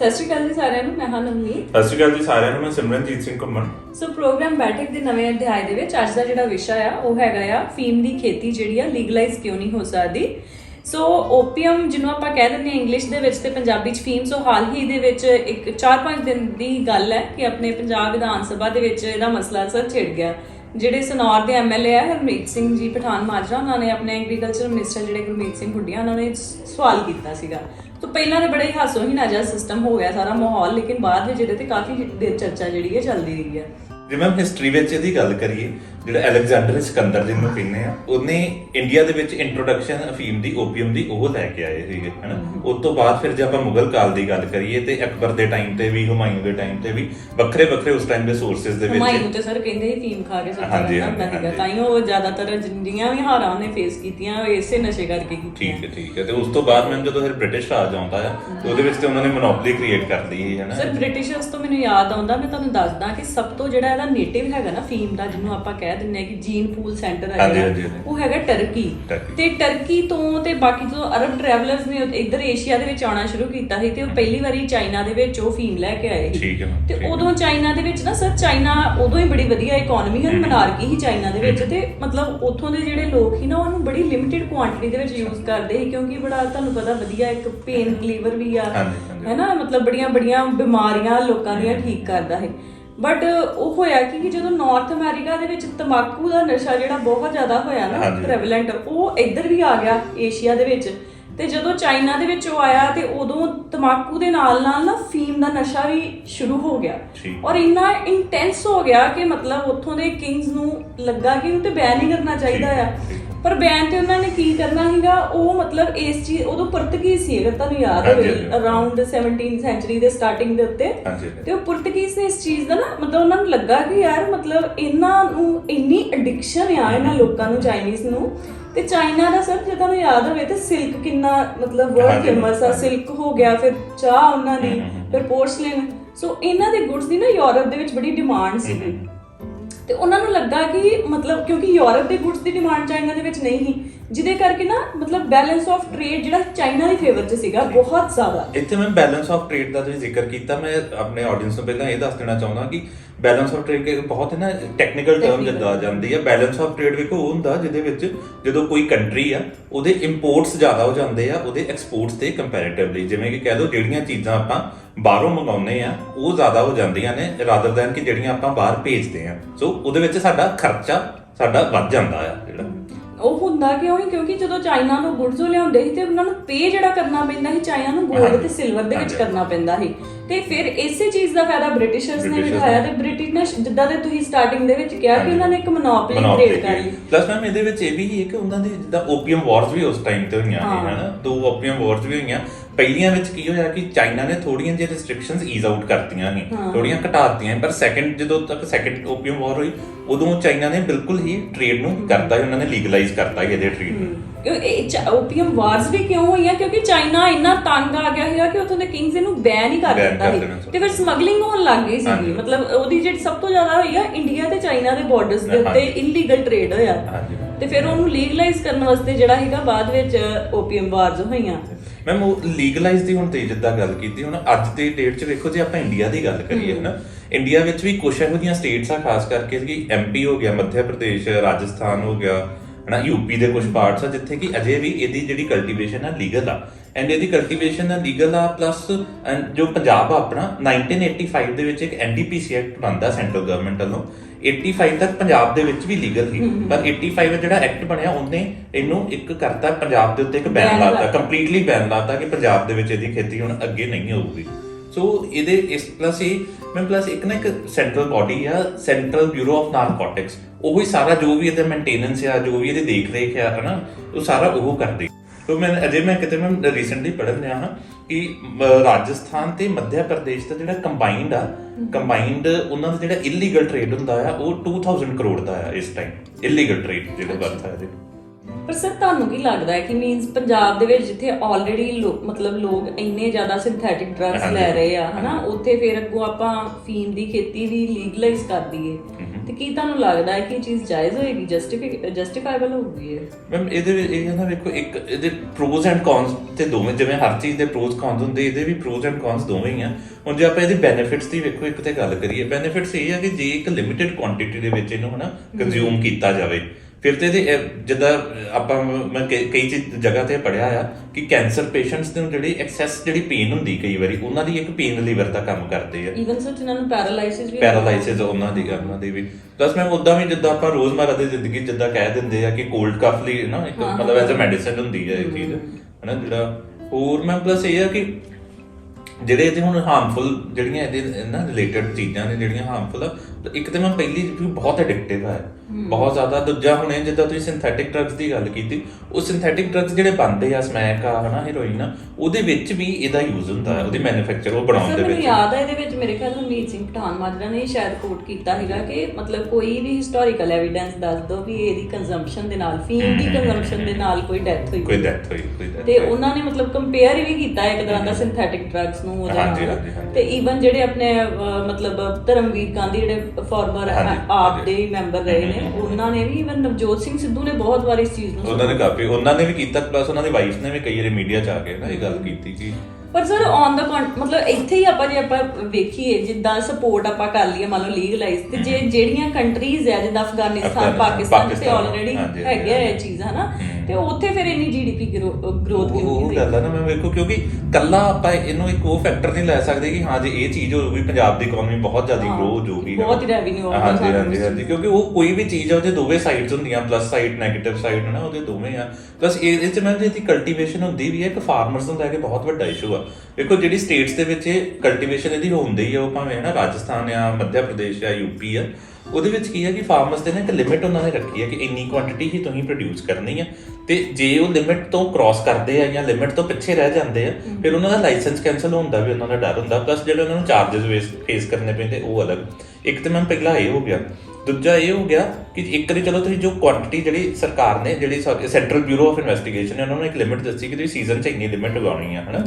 ਸਤਿ ਸ਼੍ਰੀ ਅਕਾਲ ਜੀ ਸਾਰਿਆਂ ਨੂੰ ਮੈਂ ਹਾਂ ਨਵਨੀਤ। ਸਤਿ ਸ਼੍ਰੀ ਅਕਾਲ ਜੀ ਸਾਰਿਆਂ ਨੂੰ ਮੈਂ ਸਿਮਰਨਜੀਤ ਸਿੰਘ ਘੁੰਮਣ। ਸੋ ਪ੍ਰੋਗਰਾਮ ਬੈਠਕ ਦੇ ਨਵੇਂ ਅਧਿਆਇ ਦੇ ਵਿੱਚ ਅੱਜ ਦਾ ਜਿਹੜਾ ਵਿਸ਼ਾ ਆ ਉਹ ਹੈਗਾ ਆ ਫੀਮ ਦੀ ਖੇਤੀ ਜਿਹੜੀ ਆ ਲੀਗਲਾਈਜ਼ ਕਿਉਂ ਨਹੀਂ ਹੋ ਸਕਦੀ? ਸੋ ਓਪੀਅਮ ਜਿਹਨੂੰ ਆਪਾਂ ਕਹਿ ਦਿੰਦੇ ਹਾਂ ਇੰਗਲਿਸ਼ ਦੇ ਵਿੱਚ ਤੇ ਪੰਜਾਬੀ ਚ ਫੀਮ ਸੋ ਹਾਲ ਹੀ ਦੇ ਵਿੱਚ ਇੱਕ 4-5 ਦਿਨ ਦੀ ਗੱਲ ਹੈ ਕਿ ਆਪਣੇ ਪੰਜਾਬ ਵਿਧਾਨ ਸਭਾ ਦੇ ਵਿੱਚ ਇਹਦਾ ਮਸਲਾ ਸਰ ਛਿੜ ਗਿਆ। ਜਿਹੜੇ ਸਨੌਰ ਦੇ ਐਮਐਲਏ ਆ ਹਰਮੀਤ ਸਿੰਘ ਜੀ ਪਠਾਨ ਮਾਜਰਾ ਉਹਨਾਂ ਨੇ ਆਪਣੇ ਐਗਰੀਕਲਚਰ ਮਿਨਿਸਟਰ ਜਿਹੜੇ ਗੁਰਮੀਤ ਸਿੰਘ ਹੁੱਡੀਆਂ ਉਹਨਾਂ ਨੇ ਸਵਾਲ ਕੀਤਾ ਸੀਗਾ। ਤੋਂ ਪਹਿਲਾਂ ਤੇ ਬੜਾ ਹੀ ਹਾਸੋ ਹੀ ਨਾਜਾ ਸਿਸਟਮ ਹੋ ਗਿਆ ਸਾਰਾ ਮਾਹੌਲ, ਲੇਕਿਨ ਬਾਅਦ ਵਿੱਚ ਇਹਦੇ ਤੇ ਕਾਫੀ ਦੇਰ ਚਰਚਾ ਜਿਹੜੀ ਹੈ ਚੱਲਦੀ ਰਹੀ ਹੈ। ਜੇ ਮੈਂ ਹਿਸਟਰੀ ਵਿੱਚ ਇਹਦੀ ਗੱਲ ਕਰੀਏ ਜਿਹੜਾ ਅਲੈਗਜ਼ੈਂਡਰ ਸਿਕੰਦਰ ਜਿਹਨੂੰ ਕਹਿੰਦੇ ਆ ਉਹਨੇ ਇੰਡੀਆ ਦੇ ਵਿੱਚ ਇੰਟਰੋਡਕਸ਼ਨ ਅਫੀਮ ਦੀ ਓਪੀਅਮ ਦੀ ਉਹ ਲੈ ਕੇ ਆਏ ਸੀਗੇ ਹਨਾ? ਉਸ ਤੋਂ ਬਾਅਦ ਫਿਰ ਜੇ ਆਪਾਂ ਮੁਗਲ ਕਾਲ ਦੀ ਗੱਲ ਕਰੀਏ ਤੇ ਅਕਬਰ ਦੇ ਟਾਈਮ ਤੇ ਵੀ ਹੁਮਾਯੂੰ ਦੇ ਟਾਈਮ ਤੇ ਵੀ ਵੱਖਰੇ ਵੱਖਰੇ ਉਸ ਟਾਈਮ ਦੇ ਸੋਰਸਸ ਦੇ ਵਿੱਚ ਹੁਮਾਯੂੰ ਤੇ ਸਰ ਕਹਿੰਦੇ ਸੀ ਫੀਮ ਖਾ ਕੇ ਸੁੱਤਾ ਰਹਿੰਦਾ ਸੀਗਾ ਤਾਂ ਹੀ ਉਹ ਜ਼ਿਆਦਾਤਰ ਜਿੰਨੀਆਂ ਵੀ ਹਾਰਾਂ ਉਹਨੇ ਫੇਸ ਕੀਤੀਆਂ ਇਸੇ ਨਸ਼ੇ ਕਰਕੇ ਕੀਤੀਆਂ। ਠੀਕ ਹੈ ਠੀਕ ਹੈ। ਤੇ ਉਸ ਤੋਂ ਬਾਅਦ ਮੈਨੂੰ ਜਦੋਂ ਫਿਰ ਬ੍ਰਿਟਿਸ਼ ਰਾਜ ਆਉਂਦਾ ਆ ਤੇ ਉਹਦੇ ਵਿੱਚ ਤੇ ਉਹਨਾਂ ਨੇ ਮੋਨੋਪੋਲੀ ਕ੍ਰੀਏਟ ਕਰ ਲਈ ਹੈ ਹਨਾ? ਸਰ ਬ੍ਰਿਟਿਸ਼ਰਸ ਤੋਂ ਮੈਨੂੰ ਯਾਦ ਆਉਂਦਾ ਮੈਂ ਤੁਹਾਨੂੰ ਦੱਸਦਾ ਕਿ ਸਭ ਤੋਂ ਜਿਹੜਾ ਇਹਦਾ ਨੇਟਿਵ ਹੈਗਾ ਨਾ ਫੀਮ ਦਾ ਜਿਹਨੂੰ ਆਪਾਂ ਕਹਿ ਦਿੰਦੇ ਆ ਕਿ ਜੀਨ ਪੂਲ ਸੈਂਟਰ ਹਾਂਜੀ, ਹੈਗਾ। ਹਾਂਜੀ, ਹਾਂਜੀ। ਉਹ ਹੈਗਾ ਟਰਕੀ ਟਰਕੀ। ਤੇ ਟਰਕੀ ਤੋਂ ਤੇ ਬਾਕੀ ਤੋਂ ਅਰਬ ਟਰੈਵਲਰਸ ਨੇ ਇੱਧਰ ਏਸ਼ੀਆ ਦੇ ਵਿੱਚ ਆਉਣਾ ਸ਼ੁਰੂ ਕੀਤਾ ਸੀ ਤੇ ਉਹ ਪਹਿਲੀ ਵਾਰੀ ਚਾਈਨਾ ਦੇ ਵਿੱਚ ਉਹ ਫੀਮ ਲੈ ਕੇ ਆਏ ਸੀ। ਠੀਕ ਹੈ ਮੈਮ, ਤੇ ਹੈ। ਉਦੋਂ ਚਾਈਨਾ ਦੇ ਵਿੱਚ ਨਾ ਸਰ ਚਾਈਨਾ ਉਦੋਂ ਹੀ ਬੜੀ ਵਧੀਆ ਇਕਨੋਮੀ ਹੈ ਮਨਾਰਕੀ ਹੀ ਚਾਈਨਾ ਦੇ ਵਿੱਚ ਤੇ ਮਤਲਬ ਉੱਥੋਂ ਦੇ ਜਿਹੜੇ ਲੋਕ ਸੀ ਨਾ ਉਹਨੂੰ ਬੜੀ ਲਿਮਿਟਿਡ ਕੁਆਂਟੀਟੀ ਦੇ ਵਿੱਚ ਯੂਜ਼ ਕਰਦੇ ਸੀ ਕਿਉਂਕਿ ਬੜਾ ਤੁਹਾਨੂੰ ਪਤਾ ਵਧੀਆ ਇੱਕ ਪੇਨ ਕਲੀਵਰ ਵੀ ਆ ਹਾਂਜੀ, ਹਾਂਜੀ। ਹੈ ਨਾ? ਮਤਲਬ ਬੜੀਆਂ ਬੜੀਆਂ ਬਿਮਾਰੀਆਂ ਲੋਕਾਂ ਦੀਆਂ ਠੀਕ ਕਰਦਾ ਹੈ ਬਟ ਉਹ ਹੋਇਆ ਕਿ ਕਿ ਜਦੋਂ ਨਾਰਥ ਅਮਰੀਕਾ ਦੇ ਵਿੱਚ ਤੰਬਾਕੂ ਦਾ ਨਸ਼ਾ ਜਿਹੜਾ ਬਹੁਤ ਜ਼ਿਆਦਾ ਹੋਇਆ ਨਾ ਹਾਂਜੀ। ਪ੍ਰੈਵਲੈਂਟ ਉਹ ਇੱਧਰ ਵੀ ਆ ਗਿਆ ਏਸ਼ੀਆ ਦੇ ਵਿੱਚ ਤੇ ਜਦੋਂ ਚਾਈਨਾ ਦੇ ਵਿੱਚ ਉਹ ਆਇਆ ਤੇ ਉਦੋਂ ਤੰਬਾਕੂ ਦੇ ਨਾਲ ਨਾਲ ਨਾ ਫੀਮ ਦਾ ਨਸ਼ਾ ਵੀ ਸ਼ੁਰੂ ਹੋ ਗਿਆ ਠੀਕ। ਔਰ ਇੰਨਾ ਇੰਟੈਂਸ ਹੋ ਗਿਆ ਕਿ ਮਤਲਬ ਉੱਥੋਂ ਦੇ ਕਿੰਗਸ ਨੂੰ ਲੱਗਾ ਕਿ ਉਹ ਤੇ ਬੈਨ ਹੀ ਕਰਨਾ ਚਾਹੀਦਾ ਆ ਠੀਕ। ਪਰ ਬੈਨ ਤੇ ਉਹਨਾਂ ਨੇ ਕੀ ਕਰਨਾ ਸੀਗਾ ਉਹ ਮਤਲਬ ਇਸ ਚੀਜ਼ ਉਦੋਂ ਪੁਰਤਗੀਜ਼ ਸੀ ਅਗਰ ਤੁਹਾਨੂੰ ਯਾਦ ਹੋਵੇ ਹਾਂਜੀ। ਅਰਾਊਂਡ 17th ਸੈਂਚੁਰੀ ਦੇ ਸਟਾਰਟਿੰਗ ਦੇ ਉੱਤੇ। ਹਾਂਜੀ ਤੇ ਉਹ ਪੁਰਤਗੀਜ਼ ਨੇ ਇਸ ਚੀਜ਼ ਦਾ ਨਾ ਮਤਲਬ ਉਹਨਾਂ ਨੂੰ ਲੱਗਾ ਕਿ ਯਾਰ ਮਤਲਬ ਇਹਨਾਂ ਨੂੰ ਇੰਨੀ ਐਡਿਕਸ਼ਨ ਆ ਇਹਨਾਂ ਲੋਕਾਂ ਨੂੰ ਚਾਈਨੀਜ਼ ਨੂੰ। ਤੇ ਚਾਈਨਾ ਦਾ ਸਰ ਜੇ ਤੁਹਾਨੂੰ ਯਾਦ ਹੋਵੇ ਤੇ ਸਿਲਕ ਕਿੰਨਾ ਮਤਲਬ ਵਰਲਡ ਹਾਂਜੀ, ਫੇਮਸ ਆ। ਸਿਲਕ ਹੋ ਗਿਆ ਫਿਰ ਚਾਹ ਉਹਨਾਂ ਦੀ। ਫਿਰ ਪੋਰਸਲਿਨ ਸੋ ਇਹਨਾਂ ਦੇ ਗੁੱਡਸ ਦੀ ਨਾ ਯੂਰਪ ਦੇ ਵਿੱਚ ਬੜੀ ਡਿਮਾਂਡ ਸੀਗੀ ਤੇ ਉਹਨਾਂ ਨੂੰ ਲੱਗਾ ਕਿ ਮਤਲਬ ਕਿਉਂਕਿ ਯੂਰਪ ਦੇ ਗੁੱਡਸ ਦੀ ਡਿਮਾਂਡ ਚਾਈਨਾ ਦੇ ਵਿੱਚ ਨਹੀਂ ਸੀ। ਜਿਹਦੇ ਕਰਕੇ ਨਾ ਮਤਲਬ ਬੈਲੈਂਸ ਆਫ ਟ੍ਰੇਡ ਜਿਹੜਾ ਚਾਈਨਾ ਦੀ ਫੇਵਰ 'ਚ ਸੀਗਾ ਬਹੁਤ ਜ਼ਿਆਦਾ। ਇੱਥੇ ਮੈਂ ਬੈਲੈਂਸ ਆਫ ਟ੍ਰੇਡ ਦਾ ਤੁਸੀਂ ਜ਼ਿਕਰ ਕੀਤਾ ਮੈਂ ਆਪਣੇ ਆਡੀਅנס ਨੂੰ ਪਹਿਲਾਂ ਇਹ ਦੱਸ ਦੇਣਾ ਚਾਹੁੰਦਾ ਕਿ ਬੈਲੈਂਸ ਆਫ ਟ੍ਰੇਡ ਕਿ ਬਹੁਤ ਹੈ ਨਾ ਟੈਕਨੀਕਲ ਟਰਮ. ਜਿੱਦਾਂ ਆ ਜਾਂਦੀ ਹੈ ਬੈਲੈਂਸ ਆਫ ਟ੍ਰੇਡ ਵੇਖੋ ਉਹ ਹੁੰਦਾ ਜਿਹਦੇ ਵਿੱਚ ਜਦੋਂ ਕੋਈ ਕੰਟਰੀ ਆ ਉਹਦੇ ਇੰਪੋਰਟਸ ਜ਼ਿਆਦਾ ਹੋ ਜਾਂਦੇ ਆ ਉਹਦੇ ਐਕਸਪੋਰਟਸ ਤੇ ਕੰਪੈਰੀਟਿਵਲੀ ਜਿਵੇਂ ਕਿ ਕਹਿ ਲਓ ਜਿਹੜੀਆਂ ਚੀਜ਼ਾਂ ਆਪਾਂ ਬਾਹਰੋਂ ਮੰਗਾਉਂਦੇ ਆ ਉਹ ਜ਼ਿਆਦਾ ਹੋ ਜਾਂਦੀਆਂ ਨੇ ਰਾਦਰ ਦੈਨ ਕਿ ਜਿਹੜੀਆਂ ਆਪਾਂ ਬਾਹਰ ਭੇਜਦੇ ਆ। ਸੋ ਉਹਦੇ ਵਿੱਚ ਸਾਡਾ ਖਰਚਾ ਸਾਡਾ ਵੱਧ ਜਾਂਦਾ ਆ ਜਿਹੜਾ। ਉਹ ਹੁੰਦਾ ਕਿਉਂ ਸੀ ਕਿਉਂਕਿ ਜਦੋਂ ਚਾਈਨਾ ਨੂੰ ਗੁੱਡਸ ਲਿਆਉਂਦੇ ਸੀ ਤੇ ਉਹਨਾਂ ਨੂੰ ਪੇ ਜਿਹੜਾ ਕਰਨਾ ਪੈਂਦਾ ਸੀ ਚਾਈਨਾ ਨੂੰ 골ਡ ਹਾਂਜੀ। ਤੇ ਸਿਲਵਰ ਦੇ ਵਿੱਚ। ਕਰਨਾ ਪੈਂਦਾ ਸੀ ਤੇ ਫਿਰ ਇਸੇ ਚੀਜ਼ ਦਾ ਫਾਇਦਾ ਬ੍ਰਿਟਿਸ਼ਰਸ ਨੇ Britishers ਉਠਾਇਆ। ਤੇ ਬ੍ਰਿਟਿਸ਼ ਨੇ ਜਿੱਦਾਂ ਦੇ ਤੁਸੀਂ ਸਟਾਰਟਿੰਗ ਦੇ ਵਿੱਚ ਕਿਹਾ ਕਿ ਉਹਨਾਂ ਨੇ ਇੱਕ ਮੋਨੋਪੋਲੀ ਕ੍ਰੀਏਟ ਕਰ ਪਲੱਸ ਮੈਮ ਇਹਦੇ ਵਿੱਚ ਇਹ ਵੀ ਹੈ ਕਿ ਉਹਨਾਂ ਦੀ ਜਿੱਦਾਂ ਓਪੀਅਮ ਵਾਰਸ ਵੀ ਉਸ ਟਾਈਮ ਤੇ ਹੋਈਆਂ ਹਾਂ। ਨੇ ਹਨਾ ਦੋ ਓਪੀਅਮ ਵਾਰਸ ਵੀ ਹੋਈਆਂ ਪਹਿਲੀਆਂ ਵਿੱਚ ਕੀ ਹੋਇਆ ਕਿ ਚਾਈਨਾ ਨੇ ਥੋੜੀਆਂ ਜਿਹੀਆਂ ਰੈਸਟ੍ਰਿਕਸ਼ਨਸ ਈਜ਼ ਆਊਟ ਕਰਤੀਆਂ ਹਾਂ। ਥੋੜੀਆਂ ਘਟਾਤੀਆਂ ਪਰ ਸੈਕੰਡ ਜਦੋਂ ਤੱਕ ਸੈਕੰਡ ਓਪੀਅਮ ਵਾਰ ਹੋਈ ਉਦੋਂ ਚਾਈਨਾ ਨੇ ਬਿਲਕੁਲ ਹੀ ਟ੍ਰੇਡ ਨੂੰ ਕਰਤਾ ਹੀ ਉਹਨਾਂ ਨੇ ਲੀਗਲਾਈਜ਼ ਕਰਤਾ ਹੀ ਇਹਦੇ ਟ੍ਰੇਡ ਨੂੰ। ਓਪੀਅਮ ਵਾਰਸ ਵੀ ਕਿਉਂ ਹੋਈਆਂ? ਕਿਉਂਕਿ ਚਾਈਨਾ ਇੰਨਾ ਤੰਗ ਆ ਗਿਆ ਸੀਗਾ ਕਿ ਉੱਥੋਂ ਦੇ ਕਿੰਗਸ ਇਹਨੂੰ ਬੈਨ ਹੀ ਕਰ ਸੀ। ਸੀ। ਤੇ ਫਿਰ ਸਮਗਲਿੰਗ ਹੋਣ ਲੱਗ ਗਈ। ਸੀ ਮਤਲਬ ਉਹਦੀ ਜਿਹੜੀ ਸਭ ਤੋਂ ਜ਼ਿਆਦਾ ਹੋਈ ਆ ਇੰਡੀਆ ਤੇ ਚਾਈਨਾ ਦੇ ਬਾਰਡਰਸ ਦੇ ਉੱਤੇ। ਇਲੀਗਲ ਟ੍ਰੇਡ ਹੋਇਆ। ਤੇ ਫਿਰ ਉਹਨੂੰ ਲੀਗਲਾਈਜ਼ ਕਰਨ ਵਾਸਤੇ ਜਿਹੜਾ ਹੈਗਾ ਬਾਅਦ ਵਿੱਚ ਓਪੀਅਮ ਵਾਰਸ ਹੋਈਆਂ। ਮੈਮ ਉਹ ਲੀਗਲਾਈਜ਼ ਦੀ ਹੁਣ ਤੇ ਜਿੱਦਾਂ ਗੱਲ ਕੀਤੀ ਹੁਣ ਅੱਜ ਦੀ ਡੇਟ 'ਚ ਵੇਖੋ ਜੇ ਆਪਾਂ ਇੰਡੀਆ ਦੀ ਗੱਲ ਕਰੀਏ ਹਨਾ ਇੰਡੀਆ ਵਿੱਚ ਵੀ ਕੁਝ ਇਹੋ ਜਿਹੀਆਂ ਸਟੇਟਸ ਆ ਖਾਸ ਕਰਕੇ ਕਿ ਐਮਪੀ ਹੋ ਗਿਆ ਮੱਧ ਪ੍ਰਦੇਸ਼ ਰਾਜਸਥਾਨ ਹੋ ਗਿਆ ਹਨਾ ਯੂਪੀ ਦੇ ਕੁਝ ਪਾਰਟਸ ਆ ਜਿੱਥੇ ਕਿ ਅਜੇ ਵੀ ਇਹਦੀ ਜਿਹੜੀ ਕਲਟੀਵੇਸ਼ਨ ਆ ਲੀਗਲ ਆ। ਐਂਡ ਇਹਦੀ ਕਲਟੀਵੇਸ਼ਨ ਆ ਲੀਗਲ ਆ ਪਲੱਸ ਜੋ ਪੰਜਾਬ ਆ ਆਪਣਾ 1985 ਦੇ ਵਿੱਚ ਇੱਕ ਐਨਡੀਪੀਸੀ ਐਕਟ ਬਣਦਾ ਸੈਂਟਰਲ ਗਵਰਨਮੈਂਟ ਵੱਲੋਂ। 85 ਤੱਕ ਪੰਜਾਬ ਦੇ ਵਿੱਚ ਵੀ ਲੀਗਲ ਸੀ। ਪਰ 85 ਦਾ ਜਿਹੜਾ ਐਕਟ ਬਣਿਆ ਉਹਨੇ ਇਹਨੂੰ ਇੱਕ ਕਰਤਾ ਪੰਜਾਬ ਦੇ ਉੱਤੇ ਇੱਕ ਬੈਨ ਲਾਤਾ। ਕੰਪਲੀਟਲੀ ਬੈਨ ਲਾਤਾ ਕਿ ਪੰਜਾਬ ਦੇ ਵਿੱਚ ਇਹਦੀ ਖੇਤੀ ਹੁਣ ਅੱਗੇ ਨਹੀਂ ਹੋਊਗੀ। ਸੋ ਇਹਦੇ ਇਸ ਪਲੱਸ ਇਹ ਮੈਂ ਪਲੱਸ ਇੱਕ ਨਾ ਇੱਕ ਸੈਂਟਰਲ ਬਾਡੀ ਆ ਸੈਂਟਰਲ ਬਿਊਰੋ ਆਫ ਨਾਰਕੋਟਿਕਸ ਉਹ ਹੀ ਸਾਰਾ ਜੋ ਵੀ ਇਹਦਾ ਮੇਨਟੇਨੈਂਸ ਆ ਜੋ ਵੀ ਇਹਦੀ ਦੇਖ ਰੇਖ ਆ ਹਨਾ ਉਹ ਸਾਰਾ ਉਹ ਕਰਦੇ। ਸੋ ਮੈਂ ਅਜੇ ਮੈਂ ਕਿਤੇ ਮੈਂ ਰੀਸੈਂਟਲੀ ਪੜ੍ਹਨ ਲਿਆ ਹਾਂ। ਕਿ ਅਮ, ਰਾਜਸਥਾਨ ਤੇ ਮੱਧ ਪ੍ਰਦੇਸ਼ ਦਾ ਜਿਹੜਾ ਕੰਬਾਈਨਡ ਆ ਕੰਬਾਈਨਡ ਉਹਨਾਂ ਦਾ ਜਿਹੜਾ ਇਲੀਗਲ ਟ੍ਰੇਡ ਹੁੰਦਾ ਆ ਉਹ 2000 ਕਰੋੜ ਦਾ ਆ ਇਸ ਟਾਈਮ ਇਲੀਗਲ ਟ੍ਰੇਡ ਜਿਹੜਾ ਵਰਥ ਹੈ ਇਹਦੇ ਪਰ ਸਰ ਤੁਹਾਨੂੰ ਕੀ ਲੱਗਦਾ ਹੈ ਕਿ ਮੀਨਸ ਪੰਜਾਬ ਦੇ ਵਿੱਚ ਜਿੱਥੇ ਆਲਰੇਡੀ ਮਤਲਬ ਲੋਕ ਇੰਨੇ ਜ਼ਿਆਦਾ ਸਿੰਥੈਟਿਕ ਡਰੱਗਸ। ਲੈ ਰਹੇ ਆ ਹਨਾ ਉੱਥੇ ਫਿਰ ਅੱਗੋਂ ਆਪਾਂ ਫੀਮ ਦੀ ਖੇਤੀ ਵੀ ਲੀਗਲਾਈਜ਼ ਕਰ ਦਈਏ। ਤੇ ਕੀ ਤੁਹਾਨੂੰ ਲੱਗਦਾ ਹੈ ਕਿ ਇਹ ਚੀਜ਼ ਜਾਇਜ਼ ਹੋਏਗੀ? ਜਸਟੀਫਾਈਬਲ ਹੋਊਗੀ ਇਹ? ਮੈਮ ਇਹਦੇ ਵਿੱਚ ਇਹ ਹੈ ਨਾ ਵੇਖੋ, ਇੱਕ ਇਹਦੇ ਪ੍ਰੋਜ਼ ਐਂਡ ਕੌਨਸ ਤੇ ਦੋਵੇਂ, ਜਿਵੇਂ ਹਰ ਚੀਜ਼ ਦੇ ਪ੍ਰੋਜ਼ ਕੌਨਸ ਹੁੰਦੇ, ਇਹਦੇ ਵੀ ਪ੍ਰੋਜ਼ ਐਂਡ ਕੌਨਸ ਦੋਵੇਂ ਹੀ ਆ। ਹੁਣ ਜੇ ਆਪਾਂ ਇਹਦੇ ਬੈਨੀਫਿਟਸ ਦੀ ਵੇਖੋ, ਇੱਕ ਤੇ ਗੱਲ ਕਰੀਏ ਬੈਨੀਫਿਟਸ ਇਹ ਆ ਕਿ ਜੇ ਇੱਕ ਲਿਮਿਟਿਡ ਕੁਆਂਟੀਟੀ ਦੇ ਵਿੱਚ ਇਹਨੂੰ ਹਨਾ ਕੰਜ਼ਿਊਮ ਕੀਤਾ ਜਾਵੇ ਫਿਰ ਤੇ ਇਹਦੇ ਇਹ ਜਿੱਦਾਂ ਆਪਾਂ ਮੈਂ ਕਈ ਚੀਜ਼ ਜਗ੍ਹਾ ਤੇ ਪੜਿਆ ਆ ਕਿ ਕੈਂਸਰ ਪੇਸ਼ੈਂਟਸ ਨੂੰ ਜਿਹੜੀ ਐਕਸੈਸ ਜਿਹੜੀ ਪੇਨ ਹੁੰਦੀ ਕਈ ਵਾਰੀ ਉਹਨਾਂ ਦੀ ਇੱਕ ਪੇਨ ਲੀਵਰ ਦਾ ਕੰਮ ਕਰਦੇ ਆ। ਇਵਨ ਸੋ ਜਿਨ੍ਹਾਂ ਨੂੰ ਪੈਰਾਲਾਈਸਿਸ ਵੀ ਪੈਰਾਲਾਈਸਿਸ ਉਹਨਾਂ ਦੀ ਉਹਨਾਂ ਦੀ ਵੀ। ਪਲੱਸ ਮੈਂ ਉਦਾਂ ਵੀ ਜਿੱਦਾਂ ਆਪਾਂ ਰੋਜ਼ਮਰਰਾ ਦੀ ਜ਼ਿੰਦਗੀ ਜਿੱਦਾਂ ਕਹਿ ਦਿੰਦੇ ਆ ਕਿ ਕੋਲਡ ਕਫ ਲਈ ਨਾ ਇੱਕ ਮਤਲਬ ਐਜ਼ ਅ ਮੈਡੀਸਿਨ ਹੁੰਦੀ ਹੈ ਇਹ ਚੀਜ਼ ਹਨਾ ਜਿਹੜਾ ਹੋਰ ਮੈਂ ਪਲੱਸ ਇਹ ਆ ਕਿ ਜਿਹੜੇ ਇਹਦੇ ਹੁਣ ਹਾਰਮਫੁਲ ਜਿਹੜੀਆਂ ਇਹਦੇ ਨਾ ਰਿਲੇਟਡ ਚੀਜ਼ਾਂ ਨੇ ਜਿਹੜੀਆਂ ਹਾਰਮਫੁਲ ਆ ਇੱਕ ਤੇ ਮੈਂ ਪਹਿਲੀ ਬਹੁਤ ਐਡਿਕਟਿਵ ਹੈ ਬਹੁਤ ਜ਼ਿਆਦਾ ਦੂਜਾ ਹੁਣ ਇਹ ਜਿੱਦਾਂ ਤੁਸੀਂ ਸਿੰਥੈਟਿਕ ਡਰੱਗਸ ਦੀ ਗੱਲ ਕੀਤੀ ਉਹ ਸਿੰਥੈਟਿਕ ਡਰੱਗਸ ਜਿਹੜੇ ਬਣਦੇ ਆ ਸਮੈਕ ਆ ਹਨਾ ਹੀਰੋਇਨ ਉਹਦੇ ਵਿੱਚ ਵੀ ਇਹਦਾ ਯੂਜ਼ ਹੁੰਦਾ ਹੈ ਉਹਦੀ ਮੈਨੂਫੈਕਚਰ ਉਹ ਬਣਾਉਣ ਦੇ ਮੈਨੂੰ ਵਿੱਚ ਯਾਦ ਹੈ ਇਹਦੇ ਵਿੱਚ ਮੇਰੇ ਖਿਆਲ ਹਰਮੀਤ ਸਿੰਘ ਪਠਾਨ ਮਾਜਰਾ ਨੇ ਸ਼ਾਇਦ ਕੋਟ ਕੀਤਾ ਹੈਗਾ ਕਿ ਮਤਲਬ ਕੋਈ ਵੀ ਹਿਸਟੋਰੀਕਲ ਐਵੀਡੈਂਸ ਦੱਸ ਦਿਓ ਵੀ ਇਹਦੀ ਕੰਜ਼ੰਪਸ਼ਨ ਦੇ ਨਾਲ ਫੀਮ ਦੀ ਕੰਜ਼ੰਪਸ਼ਨ ਦੇ ਨਾਲ ਕੋਈ ਡੈਥ ਹੋਈ ਕੋਈ ਡੈਥ ਹੋਈ ਕੋਈ death ਤੇ। ਉਹਨਾਂ ਨੇ ਮਤਲਬ ਕੰਪੇਅਰ ਵੀ ਕੀਤਾ ਇੱਕ ਤਰ੍ਹਾਂ ਦਾ ਸਿੰਥੈਟਿਕ ਡਰੱਗਸ ਨੂੰ ਉਹਦੇ ਨਾਲ। ਤੇ ਈਵਨ ਜਿਹੜੇ ਆਪਣੇ ਮਤਲਬ ਧਰਮਵੀਰ ਗਾਂਧੀ ਜਿਹੜੇ ਫਾਰਮਰ ਆਪ। ਦੇ ਮੈਂਬਰ ਰਹੇ ਨੇ ਉਹਨਾਂ ਨੇ ਵੀ ਈਵਨ ਨਵਜੋਤ ਸਿੰਘ ਸਿੱਧੂ ਨੇ ਬਹੁਤ ਵਾਰ ਇਸ ਚੀਜ਼ ਨੂੰ ਉਹਨਾਂ ਨੇ ਕਾਫੀ ਉਹਨਾਂ ਨੇ ਵੀ ਕੀਤਾ ਪਲੱਸ ਉਹਨਾਂ ਦੀ ਵਾਈਫ ਨੇ ਵੀ ਕਈ ਵਾਰੀ ਮੀਡੀਆ 'ਚ ਆ ਕੇ ਨਾ ਇਹ ਗੱਲ ਕੀਤੀ ਕਿ ਪਰ ਸਰ ਔਨ ਦਾ ਮਤਲਬ ਇੱਥੇ ਹੀ ਆਪਾਂ ਜੇ ਆਪਾਂ ਵੇਖੀਏ ਜਿੱਦਾਂ ਸਪੋਰਟ ਆਪਾਂ ਕਰ ਲਈਏ ਮੰਨ ਲਓ ਲੀਗਲਾਈਜ਼ ਤੇ ਜੇ ਜਿਹੜੀਆਂ ਕੰਟਰੀਜ਼ ਹੈ ਜਿੱਦਾਂ ਅਫਗਾਨਿਸਤਾਨ ਪਾਕਿਸਤਾਨ ਤੇ ਆਲਰੇਡੀ ਹੈਗੇ ਇਹ। ਚੀਜ਼ ਹਨਾ। ਤੇ ਉੱਥੇ ਫਿਰ ਇੰਨੀ ਜੀਡੀਪੀ ਗਰੋਥ ਕਿਉਂ ਉਹ ਨਹੀਂ ਗੱਲ ਆ ਨਾ ਮੈਂ ਵੇਖੋ ਕਿਉਂਕਿ ਕੱਲਾ ਆਪਾਂ ਇਹਨੂੰ ਇੱਕ ਉਹ ਫੈਕਟਰ ਨਹੀਂ ਲੈ ਸਕਦੇ ਕਿ ਹਾਂ ਜੇ ਇਹ ਚੀਜ਼ ਹੋਊਗੀ ਪੰਜਾਬ ਦੀ ਇਕਨੋਮੀ ਬਹੁਤ ਜ਼ਿਆਦਾ ਗਰੋ ਹੋ ਜਾਊਗੀ ਬਹੁਤ revenue ਆਊਗਾ ਹਾਂਜੀ ਹਾਂਜੀ ਹਾਂਜੀ ਕਿਉਂਕਿ ਉਹ ਕੋਈ ਵੀ ਚੀਜ਼ ਆ ਉਹਦੇ ਦੋਵੇਂ ਸਾਈਡਸ ਹੁੰਦੀਆਂ ਪਲੱਸ ਸਾਈਡ 네ਗੇਟਿਵ ਸਾਈਡ ਹੈ ਨਾ ਉਹਦੇ ਦੋਵੇਂ ਆ। ਪਲੱਸ ਇਹ ਚ ਮੈਂ ਜਿਹਦੀ ਕਲਟੀਵੇਸ਼ਨ ਹੁੰਦੀ ਵੀ ਹੈ ਇੱਕ ਫਾਰਮਰਸ ਨੂੰ ਲੈ ਕੇ ਬਹੁਤ ਵੱਡਾ ਇਸ਼ੂ ਆ। ਵੇਖੋ ਜਿਹੜੀ ਸਟੇਟਸ ਦੇ ਵਿੱਚ ਕਲਟੀਵੇਸ਼ਨ ਇਹਦੀ ਹੁੰਦੀ ਹੀ ਆ ਉਹ ਭਾਵੇਂ ਹੈ ਨਾ ਰਾਜਸਥਾਨ ਆ ਮੱਧ ਪ੍ਰਦੇਸ਼ ਆ ਯੂਪੀ ਆ ਉਹਦੇ ਵਿੱਚ ਕੀ ਹੈ ਕਿ ਫਾਰਮਰਸ ਦੇ ਨਾ ਇੱਕ ਲਿਮਿਟ ਉਹਨਾਂ ਨੇ ਰੱਖੀ ਹੈ ਕਿ ਇੰਨੀ ਕੁਆਂਟੀਟੀ ਹੀ ਤੁਸੀਂ ਪ੍ਰੋਡਿਊਸ ਕਰਨੀ ਹੈ ਤੇ ਜੇ ਉਹ ਲਿਮਿਟ ਤੋਂ ਕ੍ਰਾਸ ਕਰਦੇ ਆ ਜਾਂ ਲਿਮਿਟ ਤੋਂ ਪਿੱਛੇ ਰਹਿ ਜਾਂਦੇ ਆ ਫਿਰ ਉਹਨਾਂ ਦਾ ਲਾਇਸੈਂਸ ਕੈਨਸਲ ਹੋਣ ਦਾ ਵੀ ਉਹਨਾਂ ਦਾ ਡਰ ਹੁੰਦਾ ਪਲੱਸ ਜਿਹੜੇ ਉਹਨਾਂ ਨੂੰ ਚਾਰजेस ਫੇਸ ਕਰਨੇ ਪੈਂਦੇ ਉਹ ਅਲੱਗ। ਇੱਕ ਤੇ ਮੈਂ ਪਹਿਲਾ ਇਹ ਹੋ ਗਿਆ। ਦੂਜਾ ਇਹ ਹੋ ਗਿਆ ਕਿ ਇੱਕ ਤੇ ਚਲੋ ਤੁਸੀਂ ਜੋ ਕੁਆਂਟੀਟੀ ਜਿਹੜੀ ਸਰਕਾਰ ਨੇ ਜਿਹੜੀ ਸੈਂਟਰਲ ਬਿਊਰੋ ਆਫ ਇਨਵੈਸਟੀਗੇਸ਼ਨ ਨੇ ਉਹਨਾਂ ਨੇ ਇੱਕ ਲਿਮਿਟ ਦੱਸੀ ਕਿ ਤੁਸੀਂ ਸੀਜ਼ਨ 'ਚ ਇੰਨੀ ਲਿਮਿਟ ਲਗਾਉਣੀ ਆ ਹਨਾ।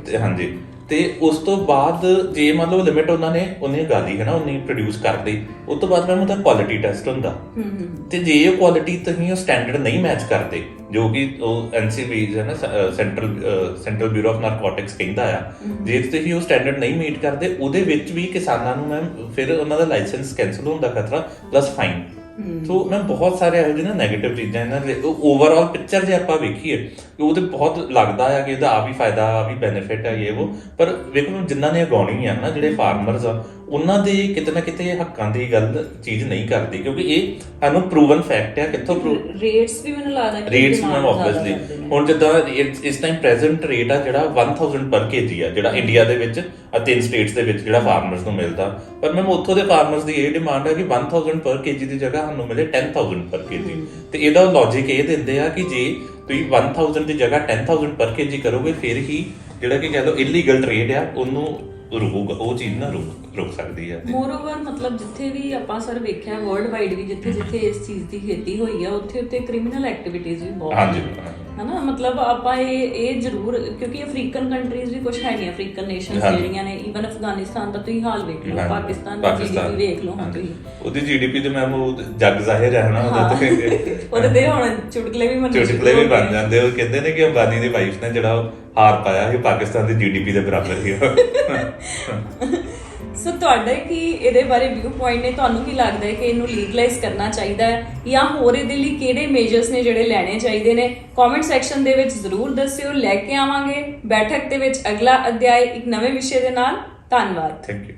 ਤੇ ਹਾਂਜੀ। ਤੇ ਉਸ ਤੋਂ ਬਾਅਦ ਜੇ ਮੰਨ ਲਓ ਲਿਮਿਟ ਉਹਨਾਂ ਨੇ ਉਹਨੇ ਗਾਲੀ ਹੈ ਨਾ ਉਹਨੇ ਪ੍ਰੋਡਿਊਸ ਕਰਦੀ ਉਸ ਤੋਂ ਬਾਅਦ ਮੈਂ ਉਹਦਾ ਕੁਆਲਿਟੀ ਟੈਸਟ ਹੁੰਦਾ। ਤੇ ਜੇ ਉਹ ਕੁਆਲਿਟੀ ਤੁਸੀਂ ਉਹ ਸਟੈਂਡਰਡ ਨਹੀਂ ਮੈਚ ਕਰਦੇ ਜੋ ਕਿ ਉਹ ਐਨਸੀਬੀ ਹੈ ਨਾ central central bureau of narcotics ਕਹਿੰਦਾ ਆ ਜੇ ਤੁਸੀਂ ਉਹ ਸਟੈਂਡਰਡ ਨਹੀਂ ਮੀਟ ਕਰਦੇ ਉਹਦੇ ਵਿੱਚ ਵੀ ਕਿਸਾਨਾਂ ਨੂੰ ਮੈਮ ਫਿਰ ਉਹਨਾਂ ਦਾ ਲਾਇਸੈਂਸ ਕੈਨਸਲ ਹੋਣ ਦਾ ਖਤਰਾ ਪਲੱਸ ਫਾਈਨ ਸੋ ਮੈਂ ਬਹੁਤ ਸਾਰੇ ਇਹੋ ਜਿਹੇ ਨਾ 네ਗੇਟਿਵ ਚੀਜ਼ਾਂ ਇਹਨਾਂ ਦੇ ਓਵਰਆਲ ਪਿਕਚਰ ਜੇ ਆਪਾਂ ਵੇਖੀਏ ਕਿ ਉਹਦੇ ਬਹੁਤ ਲੱਗਦਾ ਆ ਕਿ ਇਹਦਾ ਆ ਵੀ ਫਾਇਦਾ ਆ ਵੀ ਬੈਨੀਫਿਟ ਹੈ ਇਹ ਉਹ। ਪਰ ਵੇਖੋ ਜਿਨ੍ਹਾਂ ਨੇ ਉਗਾਉਣੀ ਆ ਨਾ ਜਿਹੜੇ ਫਾਰਮਰਸ ਆ ਉਹਨਾਂ ਦੇ ਕਿਤੇ ਨਾ ਕਿਤੇ ਹੱਕਾਂ ਦੀ ਗੱਲ ਚੀਜ਼ ਨਹੀਂ ਕਰਦੀ ਕਿਉਂਕਿ ਇਹ ਸਾਨੂੰ ਪ੍ਰੂਵਨ ਫੈਕਟ ਆ ਕਿੱਥੋਂ ਰੇਟਸ ਵੀ ਮੈਨੂੰ ਲੱਗਦਾ ਕਿ ਰੇਟਸ ਜ਼ਿਆਦਾ ਆਬਵੀਅਸਲੀ ਨੇ। ਹੁਣ ਜਿੱਦਾਂ ਇਸ- ਟਾਈਮ ਪ੍ਰੈਜ਼ੈਂਟ ਰੇਟ ਆ ਜਿਹੜਾ 1000 ਪਰ ਕੇਜੀ ਆ ਜਿਹੜਾ ਇੰਡੀਆ ਦੇ ਵਿੱਚ ਆ ਤਿੰਨ ਸਟੇਟਸ ਦੇ ਵਿੱਚ ਜਿਹੜਾ ਫਾਰਮਰਸ ਨੂੰ ਮਿਲਦਾ। ਪਰ ਮੈਮ ਉੱਥੋਂ ਦੇ ਫਾਰਮਰਸ ਦੀ ਇਹ ਡਿਮਾਂਡ ਹੈ ਕਿ 1000 ਪਰ ਕੇਜੀ ਦੀ ਜਗ੍ਹਾ ਸਾਨੂੰ ਮਿਲੇ 10000 ਪਰ ਕੇਜੀ ਤੇ ਇਹਦਾ ਲੌਜੀਕ ਇਹ ਦਿੰਦੇ ਆ ਕਿ ਜੇ ਤੁਸੀਂ 1000 ਦੀ ਜਗ੍ਹਾ 10000 ਪਰ ਕੇਜੀ ਕਰੋਗੇ ਫਿਰ ਹੀ ਜਿਹੜਾ ਕਿ ਕਹ ਲਓ ਇਲੀਗਲ ਟ੍ਰੇਡ ਆ ਉਹਨੂੰ ਰੁਕੂਗਾ ਉਹ ਚੀਜ਼ ਨਾ ਰੁਕ ਰੁਕ ਸਕਦੀ ਹੈ ਮੋਰਓਵਰ ਮਤਲਬ ਜਿੱਥੇ ਵੀ ਆਪਾਂ ਸਰ ਵੇਖਿਆ ਵਰਲਡ ਵਾਈਡ ਵੀ ਜਿੱਥੇ ਜਿੱਥੇ ਇਸ ਚੀਜ਼ ਦੀ ਖੇਤੀ ਹੋਈ ਆ ਉੱਥੇ ਉੱਥੇ ਕ੍ਰਿਮੀਨਲ ਐਕਟੀਵਿਟੀਜ਼ ਵੀ ਬਹੁਤ ਹਾਂਜੀ। ਹਨਾ? ਮਤਲਬ ਆਪਾਂ ਇਹ ਇਹ ਜ਼ਰੂਰ ਕਿਉਂਕਿ ਅਫਰੀਕਨ ਕੰਟਰੀਜ਼ ਵੀ ਕੁਝ ਹੈ ਨਹੀਂ ਅਫਰੀਕਨ ਨੇਸ਼ਨਸ। ਜਿਹੜੀਆਂ ਨੇ ਈਵਨ ਅਫਗਾਨਿਸਤਾਨ ਦਾ ਤੁਸੀਂ ਹਾਲ ਵੇਖ ਲਓ ਪਾਕਿਸਤਾਨ ਦੀ ਜੀਡੀਪੀ ਵੇਖ ਲਓ। ਤੁਸੀਂ। ਉਹਦੀ ਜੀਡੀਪੀ ਤੇ ਮੈਮ ਉਹ ਜੱਗ ਜ਼ਾਹਿਰ ਹੈ ਨਾ ਉਹਦਾ ਤੇ। ਉਹਦੇ ਤੇ ਹੁਣ ਚੁਟਕਲੇ ਵੀ ਮੰਨਣੇ ਚੁਟਕਲੇ ਵੀ ਬਣ। ਜਾਂਦੇ। ਉਹ ਕਹਿੰਦੇ ਨੇ ਕਿ ਅੰਬਾਨੀ ਦੀ ਵਾਈਫ ਨੇ ਜਿਹੜਾ ਹਾਰ ਪਾਇਆ ਇਹ ਪਾਕਿਸਤਾਨ ਦੀ ਜੀਡੀਪੀ ਦੇ ਬਰਾਬਰ ਹੀ ਸੋ ਤੁਹਾਡਾ ਕੀ ਇਹਦੇ ਬਾਰੇ ਵਿਊ ਪੁਆਇੰਟ ਨੇ? ਤੁਹਾਨੂੰ ਕੀ ਲੱਗਦਾ ਹੈ ਕਿ ਇਹਨੂੰ ਲੀਗਲਾਈਜ਼ ਕਰਨਾ ਚਾਹੀਦਾ ਹੈ? ਜਾਂ ਹੋਰ ਇਹਦੇ ਲਈ ਕਿਹੜੇ ਮੇਜਰਸ ਨੇ ਜਿਹੜੇ ਲੈਣੇ ਚਾਹੀਦੇ ਨੇ? ਕਮੈਂਟ ਸੈਕਸ਼ਨ ਦੇ ਵਿੱਚ ਜ਼ਰੂਰ ਦੱਸਿਓ। ਲੈ ਕੇ ਆਵਾਂਗੇ। ਬੈਠਕ ਦੇ ਵਿੱਚ ਅਗਲਾ ਅਧਿਆਇ ਇੱਕ ਨਵੇਂ ਵਿਸ਼ੇ ਦੇ ਨਾਲ। ਧੰਨਵਾਦ। Thank you